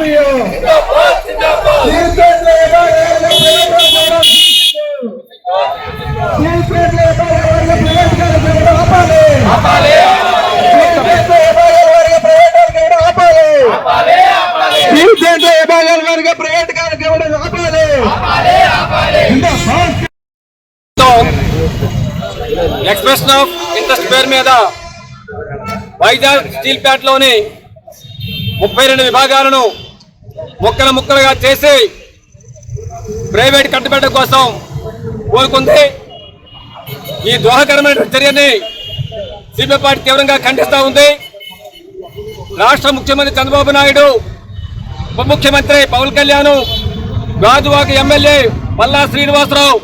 CPU secret labour private secret labour private ఆపాలి secret labour private ఆపాలి secret labour వర్గ private కాలకు ఇవ్వడం ఆపాలి ఇంకా ఫాస్ట్ ఎక్స్ప్రెషన్ ఆఫ్ ఇంట్రెస్ట్ పేరు మీద వైజాగ్ స్టీల్ ప్లాంట్ లోని ముప్పై రెండు విభాగాలను ముక్కలు ముక్కలుగా చేసి ప్రైవేట్ కట్టుబెట్టడం కోసం కోరుకుంది. ఈ దోహకరమైన చర్యని సిపిఐ పార్టీ తీవ్రంగా ఖండిస్తూ ఉంది. రాష్ట్ర ముఖ్యమంత్రి చంద్రబాబు నాయుడు ఉప ముఖ్యమంత్రి పవన్ కళ్యాణ్ గాజువాక ఎమ్మెల్యే పల్లా శ్రీనివాసరావు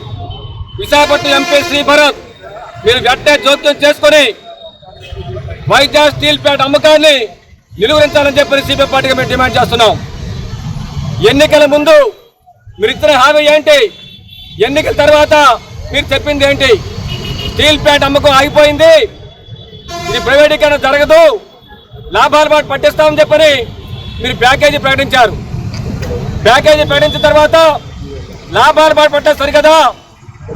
విశాఖపట్నం ఎంపీ శ్రీ భరత్ మీరు వెంటనే జోక్యం చేసుకుని వైజాగ్ స్టీల్ ప్లాంట్ అమ్మకాన్ని నిలువరించాలని చెప్పి సిపిఐ పార్టీగా మేము డిమాండ్ చేస్తున్నాం. ఎన్నికల ముందు మీరు ఇచ్చిన హామీ ఏంటి? ఎన్నికల తర్వాత మీరు చెప్పింది ఏంటి? స్టీల్ ప్లాంట్ అమ్మకం ఆగిపోయింది. ఇది ప్రైవేటీకరణ జరగదు. లాభాల పాటు పట్టిస్తామని చెప్పని మీరు ప్యాకేజీ ప్రకటించారు. ప్యాకేజీ ప్రకటించిన తర్వాత లాభాల పాటు పట్టేస్తారు సరికదా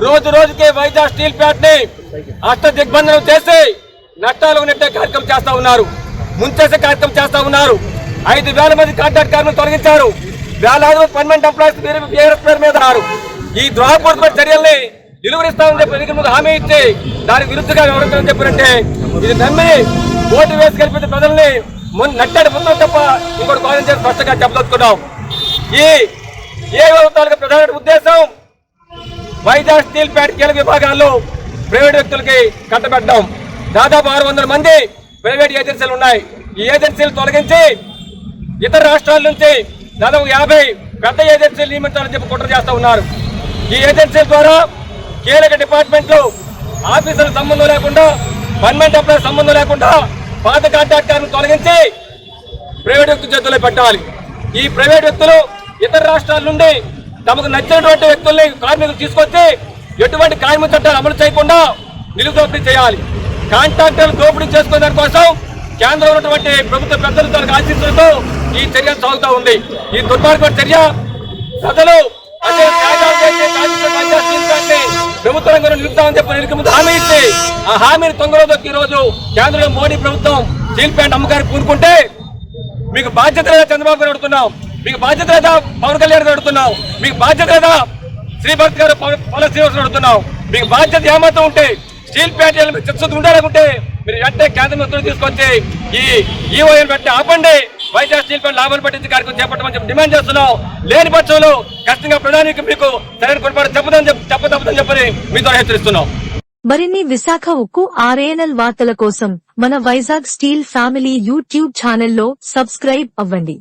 రోజు రోజుకి వైజాగ్ స్టీల్ ప్లాంట్ని అష్ట దిగ్బంధనం చేసి నష్టాలు నెట్టే కార్యక్రమం చేస్తా ఉన్నారు. ముంచేసే కార్యక్రమం చేస్తా ఉన్నారు. ఐదు వేల మంది కాంట్రాక్ట్ కార్మికులు తొలగించారు. వేలాది మంది పర్మనెంట్ ఎంప్లాయీస్ వేరే పేరు మీద ఉన్నారు ఈ ద్రోహపూర్వక చర్యల్ని నిలువరిస్తామని చెప్పి ఎన్నికల ముందు హామీ ఇచ్చి దానికి విరుద్ధంగా వ్యవహరించడం చెప్పినట్టే ఇది నమ్మి ఓటు వేసి గెలిపిన ప్రజల్ని మున్ నట్టడి ముందు తప్ప ఇంకోటి కాలం చేసి స్పష్టంగా చెప్పదలుచుకున్నాం. ఈ ఏ తాలూకా ప్రధాన ఉద్దేశం వైజాగ్ స్టీల్ ప్యాట్ కీలక విభాగాల్లో ప్రైవేట్ వ్యక్తులకి కట్టబెట్టడం. దాదాపు ఆరు వందల మంది ప్రైవేట్ ఏజెన్సీలు ఉన్నాయి. ఈ ఏజెన్సీలు తొలగించి ఇతర రాష్ట్రాల నుంచి దాదాపు యాభై పెద్ద ఏజెన్సీలు నియమించాలని చెప్పి కుట్ర చేస్తూ ఉన్నారు. ఈ ఏజెన్సీల ద్వారా కీలక డిపార్ట్మెంట్లు ఆఫీసుల సంబంధం లేకుండా పర్మనెంట్ ఎంప్లాయీ సంబంధం లేకుండా పాత కాంట్రాక్టర్ను తొలగించి ప్రైవేట్ వ్యక్తుల చేతుల్లో పెట్టాలి. ఈ ప్రైవేట్ వ్యక్తులు ఇతర రాష్ట్రాల నుండి తమకు నచ్చినటువంటి వ్యక్తుల్ని కార్మికులు తీసుకొచ్చి ఎటువంటి కార్మిక చట్టాలు అమలు చేయకుండా నిలుదోపిడీ చేయాలి. కాంట్రాక్టర్లు దోపిడీ చేసుకునే దానికోసం కేంద్రంలో ఉన్నటువంటి ప్రభుత్వ పెద్దలు తనకు ఆశిస్తులతో ఈ చర్య సాగుతూ ఉంది. ఈ దుర్మార్గ చర్య ప్రజలు ప్రభుత్వం ప్రభుత్వ రంగంలో నిలుపుతామని చెప్పి ముందు హామీ ఇచ్చి ఆ హామీని తొంగలో దొక్కి ఈ రోజు కేంద్రంలో మోడీ ప్రభుత్వం స్టీల్ ప్లాంట్ అమ్మకానికి పూనుకుంటే మీకు బాధ్యత లేదా చంద్రబాబు గారు అడుగుతున్నాం. మీకు బాధ్యత లేదా పవన్ కళ్యాణ్ గారు అడుగుతున్నాం. మీకు బాధ్యత లేదా శ్రీభక్త్ గారు పవన్ పవన్ అడుగుతున్నాం. మీకు బాధ్యత ఏమాత్రం ఉంటే స్టీల్ ప్లాంట్ మీకు చిత్తశుద్ధి ఉండాలనుకుంటే మీరు వెంటనే కేంద్ర మంత్రులు తీసుకొచ్చి ఈ ఈఓఎల్ పెట్టి ఆపండి. వైజాగ్ స్టీల్ ప్లాంట్ లాభాలు పట్టించి కార్యక్రమం చేపట్టమని చెప్పి డిమాండ్ చేస్తున్నాం. లేని పక్షంలో ఖచ్చితంగా ప్రధానికి మీకు సరైన కొనుగోలు చెప్పదని చెప్పి చెప్పదని చెప్పని మీతో హెచ్చరిస్తున్నాం. మరిన్ని విశాఖ ఉక్కు ఆర్ఏఎన్ఎల్ వార్తల కోసం మన వైజాగ్ స్టీల్ ఫ్యామిలీ యూట్యూబ్ ఛానల్లో సబ్స్క్రైబ్ అవ్వండి.